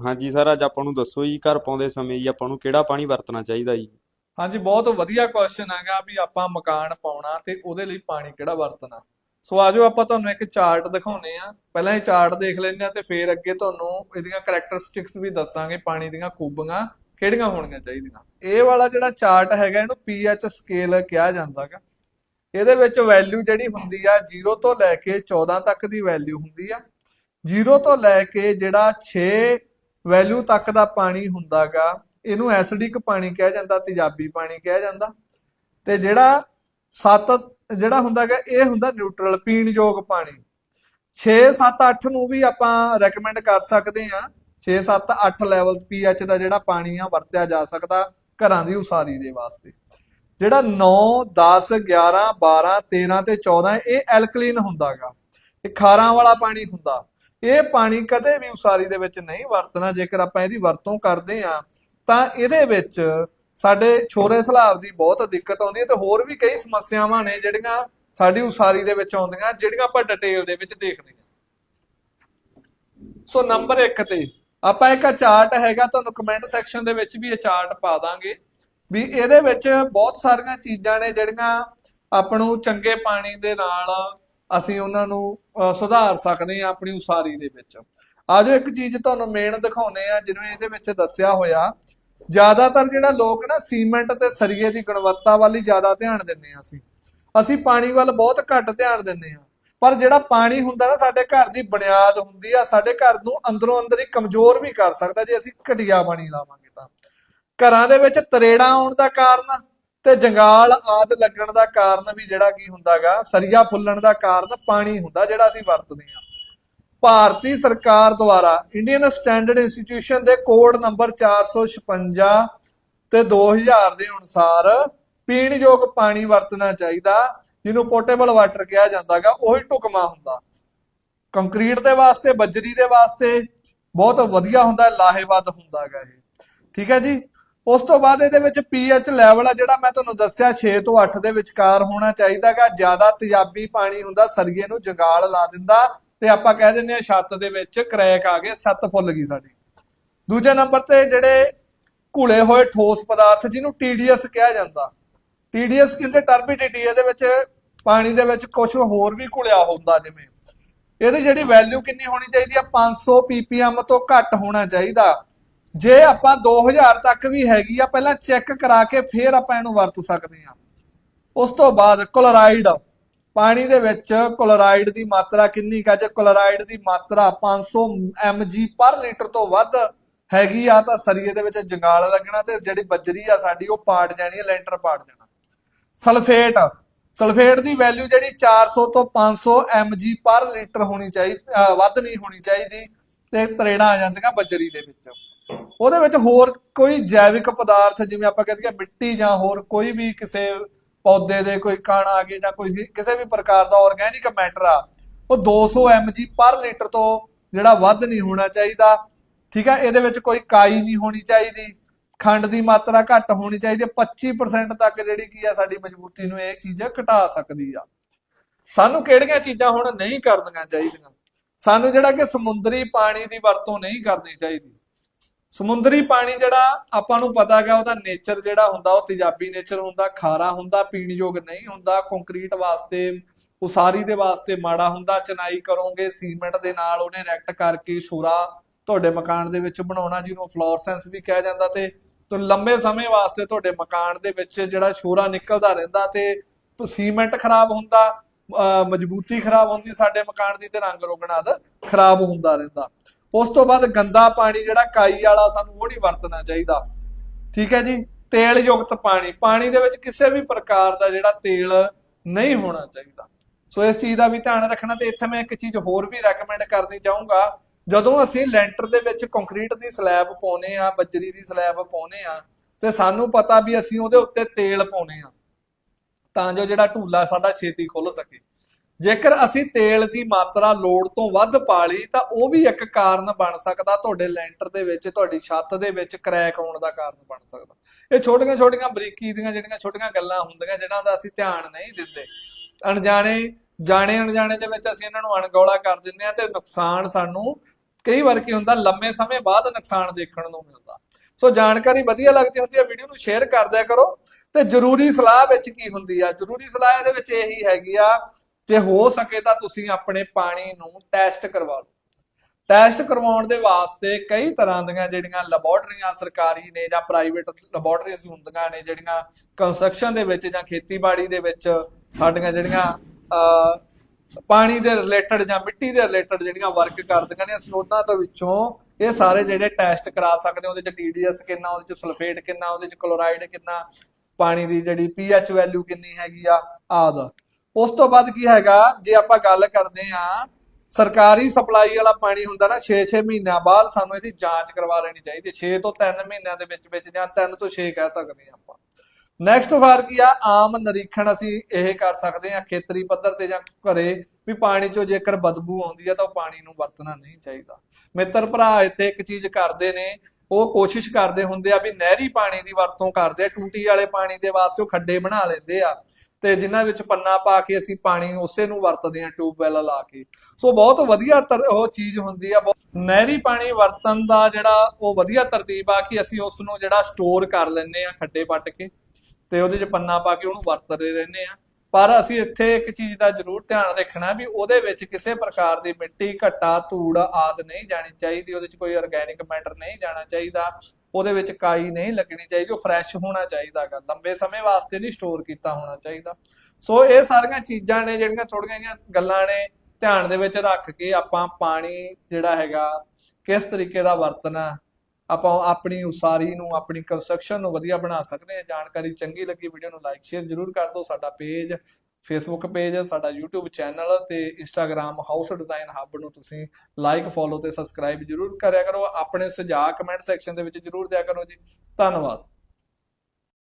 ਹਾਂਜੀ ਸਰ, ਅੱਜ ਆਪਾਂ ਨੂੰ ਦੱਸੋ ਜੀ, ਘਰ ਪਾਉਂਦੇ ਸਮੇਂ ਜੀ ਆਪਾਂ ਨੂੰ ਕਿਹੜਾ ਪਾਣੀ ਵਰਤਣਾ ਚਾਹੀਦਾ ਜੀ? ਹਾਂਜੀ, ਬਹੁਤ ਵਧੀਆ ਕੁਐਸਚਨ ਹੈਗਾ ਵੀ ਆਪਾਂ ਮਕਾਨ ਪਾਉਣਾ ਤੇ ਉਹਦੇ ਲਈ ਪਾਣੀ ਕਿਹੜਾ ਵਰਤਣਾ। ਸੋ ਆਜੋ ਆਪਾਂ ਤੁਹਾਨੂੰ ਇੱਕ ਚਾਰਟ ਦਿਖਾਉਨੇ ਆ ਪਹਿਲਾਂ ਇਹ ਚਾਰਟ ਦੇਖ ਲੈਂਦੇ ਆ ਤੇ ਫਿਰ ਅੱਗੇ ਤੁਹਾਨੂੰ ਇਹਦੀਆਂ ਕੈਰੈਕਟਰਿਸਟਿਕਸ ਵੀ ਦੱਸਾਂਗੇ ਪਾਣੀ ਦੀਆਂ ਖੂਬੀਆਂ, ਕਿਹੜੀਆਂ ਹੋਣੀਆਂ ਚਾਹੀਦੀਆਂ। ਇਹ ਵਾਲਾ ਜਿਹੜਾ ਚਾਰਟ ਹੈਗਾ ਇਹਨੂੰ pH ਸਕੇਲ ਕਿਹਾ ਜਾਂਦਾ ਜਾਂਦਾਗਾ ਇਹਦੇ ਵਿੱਚ ਵੈਲਿਊ ਜਿਹੜੀ ਹੁੰਦੀ ਆ 0 ਤੋਂ ਲੈ ਕੇ 14 ਤੱਕ ਦੀ ਵੈਲਿਊ ਹੁੰਦੀ ਆ। 0 ਤੋਂ ਲੈ ਕੇ ਜਿਹੜਾ 6 ਵੈਲਿਊ ਤੱਕ ਦਾ ਪਾਣੀ ਹੁੰਦਾਗਾ, ਇਹਨੂੰ ਐਸਿਡਿਕ ਪਾਣੀ ਕਿਹਾ ਜਾਂਦਾ, ਤੇਜ਼ਾਬੀ ਪਾਣੀ ਕਿਹਾ ਜਾਂਦਾ। ਤੇ ਜਿਹੜਾ 7 ਜਿਹੜਾ ਹੁੰਦਾਗਾ, ਇਹ ਹੁੰਦਾ ਨਿਊਟਰਲ ਪੀਣ ਯੋਗ ਪਾਣੀ। 6 7 8 ਨੂੰ ਵੀ ਆਪਾਂ ਰეკਮੈਂਡ ਕਰ ਸਕਦੇ ਆ 6 7 8 ਲੈਵਲ pH ਦਾ ਜਿਹੜਾ ਪਾਣੀ ਆ, ਵਰਤਿਆ ਜਾ ਸਕਦਾ ਘਰਾਂ ਦੀ ਉਸਾਰੀ ਦੇ ਵਾਸਤੇ। ਜਿਹੜਾ 9 10 11 12 13 ਤੇ 14 ਇਹ ਐਲਕਲੀਨ ਹੁੰਦਾਗਾ। ਇਹ ਖਾਰਾਂ ਵਾਲਾ ਪਾਣੀ ਹੁੰਦਾ। ਇਹ ਪਾਣੀ ਕਦੇ ਵੀ ਉਸਾਰੀ ਦੇ ਵਿੱਚ ਨਹੀਂ ਵਰਤਣਾ, ਜੇਕਰ ਆਪਾਂ ਇਹਦੀ ਵਰਤੋਂ ਕਰਦੇ ਆ ਤਾਂ ਇਹਦੇ ਵਿੱਚ ਸਾਡੇ ਛੋਰੇ ਸਲਾਬ ਦੀ ਬਹੁਤ ਦਿੱਕਤ ਆਉਂਦੀ ਹੈ ਤੇ ਹੋਰ ਵੀ ਕਈ ਸਮੱਸਿਆਵਾਂ ਨੇ ਜਿਹੜੀਆਂ ਸਾਡੀ ਉਸਾਰੀ ਦੇ ਵਿੱਚ ਆਉਂਦੀਆਂ, ਜਿਹੜੀਆਂ ਆਪਾਂ ਡਿਟੇਲ ਦੇ ਵਿੱਚ ਦੇਖਦੇ ਹਾਂ। ਸੋ ਨੰਬਰ 1 ਤੇ ਆਪਾਂ ਇੱਕ ਚਾਰਟ ਹੈਗਾ, ਤੁਹਾਨੂੰ ਕਮੈਂਟ ਸੈਕਸ਼ਨ ਦੇ ਵਿੱਚ ਵੀ ਇਹ ਚਾਰਟ ਪਾ ਦਾਂਗੇ ਵੀ ਇਹਦੇ ਵਿੱਚ ਬਹੁਤ ਸਾਰੀਆਂ ਚੀਜ਼ਾਂ ਨੇ ਜਿਹੜੀਆਂ ਆਪਾਂ ਨੂੰ ਚੰਗੇ ਪਾਣੀ ਦੇ ਨਾਲ ਅਸੀਂ ਉਹਨਾਂ ਨੂੰ ਅਹ, ਸੁਧਾਰ ਸਕਦੇ ਹਾਂ ਆਪਣੀ ਉਸਾਰੀ ਦੇ ਵਿੱਚ। ਆਜੋ ਇੱਕ ਚੀਜ਼ ਤੁਹਾਨੂੰ ਮੇਨ ਦਿਖਾਉਨੇ ਆ ਜਿਵੇਂ ਇਹਦੇ ਵਿੱਚ ਦੱਸਿਆ ਹੋਇਆ। ਜ਼ਿਆਦਾਤਰ ਜਿਹੜਾ ਲੋਕ ਨਾ ਸੀਮੈਂਟ ਤੇ ਸਰੀਏ ਦੀ ਗੁਣਵੱਤਾ ਵੱਲ ਹੀ ਜ਼ਿਆਦਾ ਧਿਆਨ ਦਿੰਦੇ ਆ ਅਸੀਂ। ਅਸੀਂ ਪਾਣੀ ਵੱਲ ਬਹੁਤ ਘੱਟ ਧਿਆਨ ਦਿੰਦੇ ਆ ਪਰ ਜਿਹੜਾ ਪਾਣੀ ਹੁੰਦਾ ਨਾ ਸਾਡੇ ਘਰ ਦੀ ਬੁਨਿਆਦ ਹੁੰਦੀ ਆ ਸਾਡੇ ਘਰ ਨੂੰ ਅੰਦਰੋਂ ਅੰਦਰ ਹੀ ਕਮਜ਼ੋਰ ਵੀ ਕਰ ਸਕਦਾ ਜੇ ਅਸੀਂ ਘਟੀਆ ਪਾਣੀ ਲਾਵਾਂਗੇ ਤਾਂ। ਘਰਾਂ ਦੇ ਵਿੱਚ ਤਰੇੜਾ ਆਉਣ ਦਾ ਕਾਰਨ ਤੇ ਜੰਗਾਲ ਆਦ ਲੱਗਣ ਦਾ ਕਾਰਨ ਵੀ ਜਿਹੜਾ ਕੀ ਹੁੰਦਾਗਾ, ਸਰੀਆ ਫੁੱਲਣ ਦਾ ਕਾਰਨ ਪਾਣੀ ਹੁੰਦਾ ਜਿਹੜਾ ਅਸੀਂ ਵਰਤਦੇ ਆ ਭਾਰਤੀ ਸਰਕਾਰ ਦੁਆਰਾ ਇੰਡੀਅਨ ਸਟੈਂਡਰਡ ਇੰਸਟੀਟਿਊਸ਼ਨ ਦੇ ਕੋਡ ਨੰਬਰ 456 ਤੇ 2000 ਦੇ ਅਨੁਸਾਰ ਪੀਣਯੋਗ ਪਾਣੀ ਵਰਤਣਾ ਚਾਹੀਦਾ, ਜਿਹਨੂੰ ਪੋਰਟੇਬਲ ਵਾਟਰ ਕਿਹਾ ਜਾਂਦਾਗਾ, ਉਹੀ ਢੁਕਮਾ ਹੁੰਦਾ। ਕੰਕਰੀਟ ਦੇ ਵਾਸਤੇ, ਬੱਜਰੀ ਦੇ ਵਾਸਤੇ ਬਹੁਤ ਵਧੀਆ ਹੁੰਦਾ, ਲਾਹੇਵੰਦ ਹੁੰਦਾਗਾ ਇਹ। ਠੀਕ ਹੈ ਜੀ? ਉਸ ਤੋਂ ਬਾਅਦ ਇਹਦੇ ਵਿੱਚ pH ਲੈਵਲ ਆ ਜਿਹੜਾ ਮੈਂ ਤੁਹਾਨੂੰ ਦੱਸਿਆ 6 ਤੋਂ 8 ਦੇ ਵਿਚਕਾਰ ਹੋਣਾ ਚਾਹੀਦਾਗਾ। ਜ਼ਿਆਦਾ ਤੇਜ਼ਾਬੀ ਪਾਣੀ ਹੁੰਦਾ ਸਰੀਏ ਨੂੰ ਜੰਗਾਲ ਲਾ ਦਿੰਦਾ ਤੇ ਆਪਾਂ ਕਹਿ ਦਿੰਦੇ ਆ ਛੱਤ ਦੇ ਵਿੱਚ ਕਰੈਕ ਆ ਗਏ, ਛੱਤ ਫੁੱਲ ਗਈ ਸਾਡੀ। ਦੂਜੇ ਨੰਬਰ ਤੇ ਜਿਹੜੇ ਘੁਲੇ ਹੋਏ ਠੋਸ ਪਦਾਰਥ ਜਿਹਨੂੰ TDS ਕਿਹਾ ਜਾਂਦਾ TDS ਕਹਿੰਦੇ ਟਰਬਿਡਿਟੀ ਇਹਦੇ ਵਿੱਚ ਪਾਣੀ ਦੇ ਵਿੱਚ ਕੁਝ ਹੋਰ ਵੀ ਘੁਲਿਆ ਹੁੰਦਾ ਜਿਵੇਂ। ਇਹਦੀ ਜਿਹੜੀ ਵੈਲਿਊ ਕਿੰਨੀ ਹੋਣੀ ਚਾਹੀਦੀ ਆ? 500 ppm ਤੋਂ ਘੱਟ ਹੋਣਾ ਚਾਹੀਦਾ। ਜੇ ਆਪਾਂ 2000 ਤੱਕ ਵੀ ਹੈਗੀ ਆ, ਪਹਿਲਾਂ ਚੈੱਕ ਕਰਾ ਕੇ ਫੇਰ ਆਪਾਂ ਇਹਨੂੰ ਵਰਤ ਸਕਦੇ ਆ ਉਸ ਤੋਂ ਬਾਅਦ ਕਲੋਰਾਈਡ, ਪਾਣੀ ਦੇ ਵਿੱਚ ਕਲੋਰਾਈਡ ਦੀ ਮਾਤਰਾ ਕਿੰਨੀ ਕਾ ਜੇ ਕਲੋਰਾਈਡ ਦੀ ਮਾਤਰਾ 500 mg ਪਰ ਲੀਟਰ ਤੋਂ ਵੱਧ ਹੈਗੀ ਆ, ਤਾਂ ਸਰੀਏ ਦੇ ਵਿੱਚ ਜੰਗਾਲ ਲੱਗਣਾ ਤੇ ਜਿਹੜੀ ਬਜਰੀ ਆ ਸਾਡੀ, ਉਹ ਪਾਟ ਜਾਣੀ ਹੈ ਲੈਂਟਰ ਪਾਟ ਜਾਣਾ। ਸਲਫੇਟ ਸਲਫੇਟ ਦੀ ਵੈਲਿਊ ਜਿਹੜੀ 400 ਤੋਂ 500 mg ਪਰ ਲੀਟਰ ਹੋਣੀ ਚਾਹੀਦੀ ਵੱਧ ਨਹੀਂ ਹੋਣੀ ਚਾਹੀਦੀ, ਤੇ ਤਰੇੜਾਂ ਆ ਜਾਂਦੀਆਂ ਬੱਜਰੀ ਦੇ ਵਿੱਚ। ਉਹਦੇ ਵਿੱਚ ਹੋਰ ਕੋਈ ਜੈਵਿਕ ਪਦਾਰਥ, ਜਿਵੇਂ ਆਪਾਂ ਕਹਿੰਦੇ ਕਿ ਮਿੱਟੀ ਜਾਂ ਹੋਰ ਕੋਈ ਵੀ ਕਿਸੇ ਪੌਦੇ ਦੇ ਕੋਈ ਕਣ ਆ ਗਏ ਜਾਂ ਕੋਈ ਕਿਸੇ ਵੀ ਪ੍ਰਕਾਰ ਦਾ ਆਰਗੈਨਿਕ ਮੈਟਰ ਆ, ਉਹ 200 mg ਪਰ ਲੀਟਰ ਤੋਂ ਜਿਹੜਾ ਵੱਧ ਨਹੀਂ ਹੋਣਾ ਚਾਹੀਦਾ। ਠੀਕ ਆ? ਇਹਦੇ ਵਿੱਚ ਕੋਈ ਕਾਈ ਨਹੀਂ ਹੋਣੀ ਚਾਹੀਦੀ। ਖੰਡ ਦੀ ਮਾਤਰਾ ਘੱਟ ਹੋਣੀ ਚਾਹੀਦੀ। ਹੈ 25% ਤੱਕ ਜਿਹੜੀ ਕੀ ਆ, ਸਾਡੀ ਮਜ਼ਬੂਤੀ ਨੂੰ ਇਹ ਚੀਜ਼ ਘਟਾ ਸਕਦੀ ਆ। ਸਾਨੂੰ ਕਿਹੜੀਆਂ ਚੀਜ਼ਾਂ ਹੁਣ ਨਹੀਂ ਕਰਨੀਆਂ ਚਾਹੀਦੀਆਂ? ਸਾਨੂੰ ਜਿਹੜਾ ਕਿ ਸਮੁੰਦਰੀ ਪਾਣੀ ਦੀ ਵਰਤੋਂ ਨਹੀਂ ਕਰਨੀ ਚਾਹੀਦੀ। ਸਮੁੰਦਰੀ ਪਾਣੀ ਜਿਹੜਾ ਆਪਾਂ ਨੂੰ ਪਤਾ ਹੈਗਾ, ਉਹਦਾ ਨੇਚਰ ਜਿਹੜਾ ਹੁੰਦਾ, ਉਹ ਤੇਜ਼ਾਬੀ ਨੇਚਰ ਹੁੰਦਾ, ਖਾਰਾ ਹੁੰਦਾ ਪੀਣ ਯੋਗ ਨਹੀਂ ਹੁੰਦਾ ਕੰਕਰੀਟ ਵਾਸਤੇ, ਉਸਾਰੀ ਦੇ ਵਾਸਤੇ ਮਾੜਾ ਹੁੰਦਾ, ਚਨਾਈ ਕਰੋਗੇ, ਸੀਮੈਂਟ ਦੇ ਨਾਲ ਉਹਨੇ ਰੈਕਟ ਕਰਕੇ ਸ਼ੋਰਾ ਤੁਹਾਡੇ ਮਕਾਨ ਦੇ ਵਿੱਚ ਬਣਾਉਣਾ, ਜਿਹਨੂੰ ਫਲੋਰਸੈਂਸ ਵੀ ਕਿਹਾ ਜਾਂਦਾ ਤੇ ਤੋਂ ਲੰਬੇ ਸਮੇਂ ਵਾਸਤੇ ਤੁਹਾਡੇ ਮਕਾਨ ਦੇ ਵਿੱਚ ਜਿਹੜਾ ਸ਼ੋਰਾ ਨਿਕਲਦਾ ਰਹਿੰਦਾ ਤੇ ਸੀਮੈਂਟ ਖਰਾਬ ਹੁੰਦਾ, ਅਹ ਮਜ਼ਬੂਤੀ ਖਰਾਬ ਹੁੰਦੀ, ਸਾਡੇ ਮਕਾਨ ਦੀ ਤੇ ਰੰਗ ਰੋਗਣਾਦ ਖਰਾਬ ਹੁੰਦਾ ਰਹਿੰਦਾ। ਉਸ ਤੋਂ ਬਾਅਦ ਗੰਦਾ ਪਾਣੀ ਜਿਹੜਾ ਕਾਈ ਵਾਲਾ ਸਾਨੂੰ ਉਹ ਨਹੀਂ ਵਰਤਣਾ ਚਾਹੀਦਾ। ਠੀਕ ਹੈ ਜੀ? ਤੇਲ ਯੁਕਤ ਪਾਣੀ। ਪਾਣੀ ਦੇ ਵਿੱਚ ਕਿਸੇ ਵੀ ਪ੍ਰਕਾਰ ਦਾ ਜਿਹੜਾ ਤੇਲ ਨਹੀਂ ਹੋਣਾ ਚਾਹੀਦਾ। ਸੋ ਇਸ ਚੀਜ਼ ਦਾ ਵੀ ਧਿਆਨ ਰੱਖਣਾ ਤੇ ਇੱਥੇ ਮੈਂ ਇੱਕ ਚੀਜ਼ ਹੋਰ ਵੀ ਰეკਮੈਂਡ ਕਰਨੀ ਚਾਹੂੰਗਾ। ਜਦੋਂ ਅਸੀਂ ਲੈਂਟਰ ਦੇ ਵਿੱਚ ਕੰਕਰੀਟ ਦੀ ਸਲੈਬ ਪਾਉਨੇ ਆ, ਬੱਜਰੀ ਦੀ ਸਲੈਬ ਪਾਉਨੇ ਆ, ਤੇ ਸਾਨੂੰ ਪਤਾ ਵੀ ਅਸੀਂ ਉਹਦੇ ਉੱਤੇ ਤੇਲ ਪਾਉਨੇ ਆ। ਤਾਂ ਜੋ ਜਿਹੜਾ ਢੂਲਾ ਸਾਡਾ ਛੇਤੀ ਖੁੱਲ ਸਕੇ। ਜੇਕਰ ਅਸੀਂ ਤੇਲ ਦੀ ਮਾਤਰਾ ਲੋੜ ਤੋਂ ਵੱਧ ਪਾ ਲਈ ਤਾਂ ਉਹ ਵੀ ਇੱਕ ਕਾਰਨ ਬਣ ਸਕਦਾ, ਤੁਹਾਡੇ ਲੈਂਟਰ ਦੇ ਵਿੱਚ, ਤੁਹਾਡੀ ਛੱਤ ਦੇ ਵਿੱਚ ਕ੍ਰੈਕ ਆਉਣ ਦਾ ਕਾਰਨ ਬਣ ਸਕਦਾ। ਇਹ ਛੋਟੀਆਂ ਛੋਟੀਆਂ ਬਰੀਕੀ ਦੀਆਂ ਜਿਹੜੀਆਂ ਛੋਟੀਆਂ ਗੱਲਾਂ ਹੁੰਦੀਆਂ ਜਿਹਨਾਂ ਦਾ ਅਸੀਂ ਧਿਆਨ ਨਹੀਂ ਦਿੰਦੇ। ਅਣਜਾਣੇ, ਜਾਣੇ ਅਣਜਾਣੇ ਦੇ ਵਿੱਚ ਅਸੀਂ ਇਹਨਾਂ ਨੂੰ ਅਣਗੌਲਾ ਕਰ ਦਿੰਦੇ ਆ ਤੇ ਨੁਕਸਾਨ ਸਾਨੂੰ ਕਈ ਵਾਰ ਕੀ ਹੁੰਦਾ, ਲੰਮੇ ਸਮੇਂ ਬਾਅਦ ਨੁਕਸਾਨ ਦੇਖਣ ਨੂੰ ਮਿਲਦਾ। ਸੋ ਜਾਣਕਾਰੀ ਵਧੀਆ ਲੱਗਦੀ ਹੁੰਦੀ ਹੈ, ਵੀਡੀਓ ਨੂੰ ਸ਼ੇਅਰ ਕਰ ਦਿਆ ਕਰੋ। ਤੇ ਜ਼ਰੂਰੀ ਸਲਾਹ ਵਿੱਚ ਕੀ ਹੁੰਦੀ ਆ? ਜ਼ਰੂਰੀ ਸਲਾਹ ਇਹਦੇ ਵਿੱਚ ਇਹੀ ਹੈਗੀ ਆ ਜੇ ਹੋ ਸਕੇ ਤਾਂ ਤੁਸੀਂ ਆਪਣੇ ਪਾਣੀ ਨੂੰ ਟੈਸਟ ਕਰਵਾ ਲਓ। ਟੈਸਟ ਕਰਵਾਉਣ ਦੇ ਵਾਸਤੇ ਕਈ ਤਰ੍ਹਾਂ ਦੀਆਂ ਜਿਹੜੀਆਂ ਲੈਬੋਰਟਰੀਆਂ ਸਰਕਾਰੀ ਨੇ ਜਾਂ ਪ੍ਰਾਈਵੇਟ ਲੈਬੋਰਟਰੀਜ਼ ਹੁੰਦੀਆਂ ਨੇ ਜਿਹੜੀਆਂ ਕੰਸਟਰਕਸ਼ਨ ਦੇ ਵਿੱਚ ਜਾਂ ਖੇਤੀਬਾੜੀ ਦੇ ਵਿੱਚ ਸਾਡੀਆਂ ਜਿਹੜੀਆਂ ਅਹ, ਪਾਣੀ ਦੇ ਰਿਲੇਟਡ ਜਾਂ ਮਿੱਟੀ ਦੇ ਰਿਲੇਟਡ ਜਿਹੜੀਆਂ ਵਰਕ ਕਰਦੀਆਂ ਨੇ ਅਸੀਂ ਉਹਨਾਂ ਤੋਂ ਵਿੱਚੋਂ ਇਹ ਸਾਰੇ ਜਿਹੜੇ ਟੈਸਟ ਕਰਾ ਸਕਦੇ ਹਾਂ। ਉਹਦੇ ਚ ਟੀਡੀਐਸ ਕਿੰਨਾ ਉਹਦੇ ਚ ਸਲਫੇਟ ਕਿੰਨਾ ਉਹਦੇ ਚ ਕਲੋਰਾਈਡ ਕਿੰਨਾ ਪਾਣੀ ਦੀ ਜਿਹੜੀ ਪੀਐਚ ਵੈਲਿਊ ਕਿੰਨੀ ਹੈਗੀ ਆ ਆਦ। ਉਸ ਤੋਂ ਬਾਅਦ ਕੀ ਹੈਗਾ, ਜੇ ਆਪਾਂ ਗੱਲ ਕਰਦੇ ਆ ਸਰਕਾਰੀ ਸਪਲਾਈ ਵਾਲਾ ਪਾਣੀ ਹੁੰਦਾ ਨਾ 6-6 ਮਹੀਨਿਆਂ ਬਾਅਦ ਸਾਨੂੰ ਇਹਦੀ ਜਾਂਚ ਕਰਵਾ ਲੈਣੀ ਚਾਹੀਦੀ 6 ਤੋਂ 3 ਮਹੀਨਿਆਂ ਦੇ ਵਿੱਚ ਵਿੱਚ ਜਾਂ 3 ਤੋਂ 6 ਕਹਿ ਸਕਦੇ ਹਾਂ ਆਪਾਂ। ਨੈਕਸਟ ਵਾਰ ਕੀ ਆ, ਆਮ ਨਿਰੀਖਣ ਅਸੀਂ ਇਹ ਕਰ ਸਕਦੇ ਹਾਂ, ਖੇਤਰੀ ਪੱਧਰ ਤੇ ਜਾਂ ਘਰੇ ਵੀ ਪਾਣੀ ਚੋਂ ਜੇਕਰ ਬਦਬੂ ਆਉਂਦੀ ਹੈ ਤਾਂ ਉਹ ਪਾਣੀ ਨੂੰ ਵਰਤਣਾ ਨਹੀਂ ਚਾਹੀਦਾ। ਮਿੱਤਰ ਭਰਾ ਇੱਥੇ ਇੱਕ ਚੀਜ਼ ਕਰਦੇ ਨੇ, ਉਹ ਕੋਸ਼ਿਸ਼ ਕਰਦੇ ਹੁੰਦੇ ਆ ਵੀ ਨਹਿਰੀ ਪਾਣੀ ਦੀ ਵਰਤੋਂ ਕਰਦੇ ਆ, ਟੂਟੀ ਵਾਲੇ ਪਾਣੀ ਦੇ ਵਾਸਤੇ ਉਹ ਖੱਡੇ ਬਣਾ ਲੈਂਦੇ ਆ। ਤੇ ਜਿਨ੍ਹਾਂ ਵਿੱਚ ਪੰਨਾ ਪਾ ਕੇ ਅਸੀਂ ਪਾਣੀ ਉਸੇ ਨੂੰ ਵਰਤਦੇ ਆ ਟਿਊਬਵੈਲ ਲਾ ਕੇ। ਸੋ ਬਹੁਤ ਵਧੀਆ ਉਹ ਚੀਜ਼ ਹੁੰਦੀ ਆ ਨਹਿਰੀ ਪਾਣੀ ਵਰਤਣ ਦਾ ਜਿਹੜਾ ਉਹ ਵਧੀਆ ਤਰਤੀਬ ਆ ਕਿ ਅਸੀਂ ਉਸ ਨੂੰ ਜਿਹੜਾ ਸਟੋਰ ਕਰ ਲੈਂਦੇ ਆ ਖੱਡੇ ਪੱਟ ਕੇ ਤੇ ਉਹਦੇ 'ਚ ਪੰਨਾ ਪਾ ਕੇ ਉਹਨੂੰ ਵਰਤਦੇ ਰਹਿੰਦੇ ਆ ਪਰ ਅਸੀਂ ਇੱਥੇ ਇੱਕ ਚੀਜ਼ ਦਾ ਜ਼ਰੂਰ ਧਿਆਨ ਰੱਖਣਾ ਵੀ ਉਹਦੇ ਵਿੱਚ ਕਿਸੇ ਪ੍ਰਕਾਰ ਦੀ ਮਿੱਟੀ, ਘੱਟਾ, ਧੂੜ ਆਦ ਨਹੀਂ ਜਾਣੀ ਚਾਹੀਦੀ, ਉਹਦੇ ਵਿੱਚ ਕੋਈ ਆਰਗੈਨਿਕ ਮੈਟਰ ਨਹੀਂ ਜਾਣਾ ਚਾਹੀਦਾ। ਉਹਦੇ ਵਿੱਚ ਕਾਈ ਨਹੀਂ ਲੱਗਣੀ ਚਾਹੀਦੀ, ਉਹ ਫਰੈਸ਼ ਹੋਣਾ ਚਾਹੀਦਾਗਾ ਲੰਬੇ ਸਮੇਂ ਵਾਸਤੇ ਨਹੀਂ ਸਟੋਰ ਕੀਤਾ ਹੋਣਾ ਚਾਹੀਦਾ। ਸੋ ਇਹ ਸਾਰੀਆਂ ਚੀਜ਼ਾਂ ਨੇ ਜਿਹੜੀਆਂ ਥੋੜੀਆਂ ਜਿਹੀਆਂ ਗੱਲਾਂ ਨੇ, ਧਿਆਨ ਦੇ ਵਿੱਚ ਰੱਖ ਕੇ ਆਪਾਂ ਪਾਣੀ ਜਿਹੜਾ ਹੈਗਾ, ਕਿਸ ਤਰੀਕੇ ਦਾ ਵਰਤਣਾ, ਆਪਾਂ ਆਪਣੀ ਉਸਾਰੀ ਨੂੰ, ਆਪਣੀ ਕੰਸਟਰਕਸ਼ਨ ਨੂੰ ਵਧੀਆ ਬਣਾ ਸਕਦੇ ਹਾਂ। ਜਾਣਕਾਰੀ ਚੰਗੀ ਲੱਗੀ ਵੀਡੀਓ ਨੂੰ ਲਾਈਕ ਸ਼ੇਅਰ ਜਰੂਰ ਕਰ ਦਿਓ। ਸਾਡਾ ਪੇਜ ਫੇਸਬੁੱਕ ਪੇਜ ਸਾਡਾ YouTube ਚੈਨਲ ਤੇ Instagram ਹਾਊਸ ਡਿਜ਼ਾਈਨ ਹੱਬ ਨੂੰ ਤੁਸੀਂ ਲਾਈਕ ਫੋਲੋ ਤੇ ਸਬਸਕ੍ਰਾਈਬ ਜਰੂਰ ਕਰਿਆ ਕਰੋ। ਆਪਣੇ ਸੁਝਾਅ ਕਮੈਂਟ ਸੈਕਸ਼ਨ ਦੇ ਵਿੱਚ ਜਰੂਰ ਦਿਆ ਕਰੋ ਜੀ। ਧੰਨਵਾਦ।